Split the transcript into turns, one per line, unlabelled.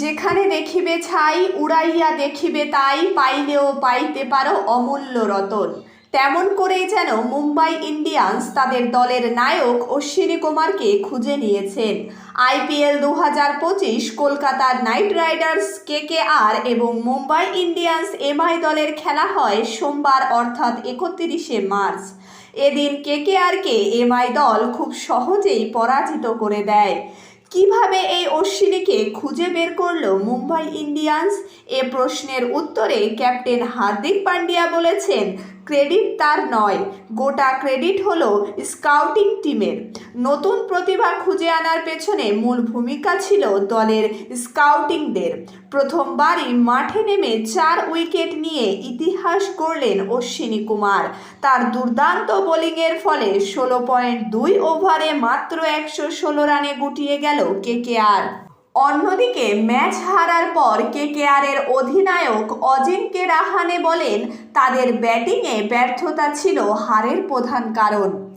যেখানে দেখিবে ছাই, উড়াইয়া দেখিবে তাই, পাইলেও পাইতে পারো অমূল্য রতন। তেমন করেই যেন মুম্বাই ইন্ডিয়ান্স তাদের দলের নায়ক অশ্বিনী কুমারকে খুঁজে নিয়েছেন। আইপিএল দু হাজার পঁচিশ কলকাতার নাইট রাইডার্স, কেকেআর এবং মুম্বাই ইন্ডিয়ান্স এমআই দলের খেলা হয় সোমবার, অর্থাৎ একত্রিশে মার্চ। এদিন কেকেআরকে এমআই দল খুব সহজেই পরাজিত করে দেয়। কীভাবে এই অশ্বিনীকে খুঁজে বের করল মুম্বাই ইন্ডিয়ান্স? এ প্রশ্নের উত্তরে ক্যাপ্টেন হার্দিক পান্ডিয়া বলেছেন ক্রেডিট তার নয়। গোটা ক্রেডিট হলো স্কাউটিং টিমের। নতুন প্রতিভা খুঁজে আনার পেছনে মূল ভূমিকা ছিল দলের স্কাউটিংদের। প্রথমবারই মাঠে নেমে চার উইকেট নিয়ে ইতিহাস গড়লেন অশ্বিনী কুমার। তার দুর্দান্ত বোলিংয়ের ফলে ষোলো পয়েন্ট দুই ওভারে মাত্র একশো ষোলো রানে গুটিয়ে গেল কেকেআর অন্যদিকে ম্যাচ হারার পর কেকেআরের অধিনায়ক অজিঙ্কে রাহানে বলেন, তাদের ব্যাটিংয়ে ব্যর্থতা ছিল হারের প্রধান কারণ।